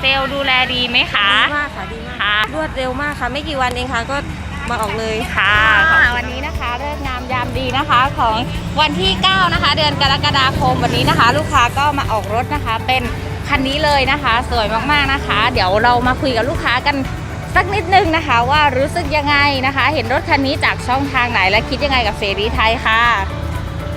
เซลล์ดูแลดีไหมคะ ดีมากค่ะดีมากค่ะ รวดเร็วมากค่ะ ไม่กี่วันเองค่ะก็มาออกเลยค่ะวันนี้นะคะเลิกงามยามดีนะคะของวันที่ 9 นะคะ เดือนกรกฎาคมวันนี้นะคะ ลูกค้าก็มาออกรถนะคะ เป็นคันนี้เลยนะคะ สวยมากๆนะคะ เดี๋ยวเรามาคุยกับลูกค้ากันสักนิดนึงนะคะ ว่ารู้สึกยังไงนะคะ เห็นรถคันนี้จากช่องทางไหนและคิดยังไงกับเสรีไทยค่ะ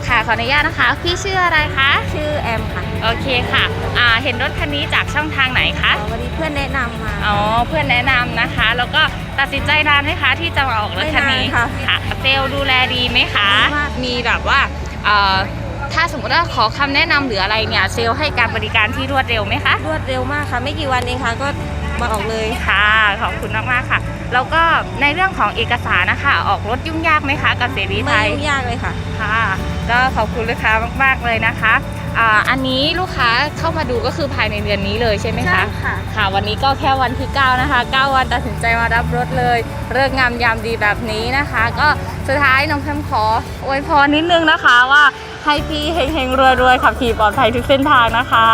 ค่ะขออนุญาตนะคะ พี่ชื่ออะไรคะชื่อแอมค่ะโอเคค่ะอ่าเห็นรถคันนี้จากช่องทางไหนคะอ๋อวันนี้เพื่อนแนะนำมา อ๋อเพื่อนแนะนำนะคะ แล้วก็ตัดสินใจนานไหมคะที่จะมาออกรถคันนี้ไม่นานค่ะ ค่ะเซลล์ดูแลดีไหมคะดีมากมีแบบว่าเอ่อถ้าสมมติว่าขอคำแนะนำหรืออะไรเนี่ยเซลล์ให้การบริการที่รวดเร็วไหมคะ รวดเร็วมากค่ะ ไม่กี่วันเองค่ะ ก็ มาออกเลยค่ะขอบคุณมากๆค่ะ แล้วก็ในเรื่องของเอกสารนะคะ ออกรถยุ่งยากไหมคะ กับเสรีไทไม่ยยุ่งยากเลยค่ะ ค่ะ ก็ขอบคุณลูกค้ามากๆเลยนะคะอ่าอันนี้ลูกค้าเข้ามาดูก็คือภายในเดือนนี้เลยใช่ไหมคะ ค่ะ ค่ะวันนี้ก็แค่วันที่ 9 นะคะ 9 วันตัดสินใจมารับรถเลยเลิกงามยามดีแบบนี้นะคะ ก็สุดท้ายน้องแพมขออวยพรนิดนึงนะคะว่าให้พี่เฮงๆรวยๆขับขี่ปลอดภัยทุกเส้นทางนะคะ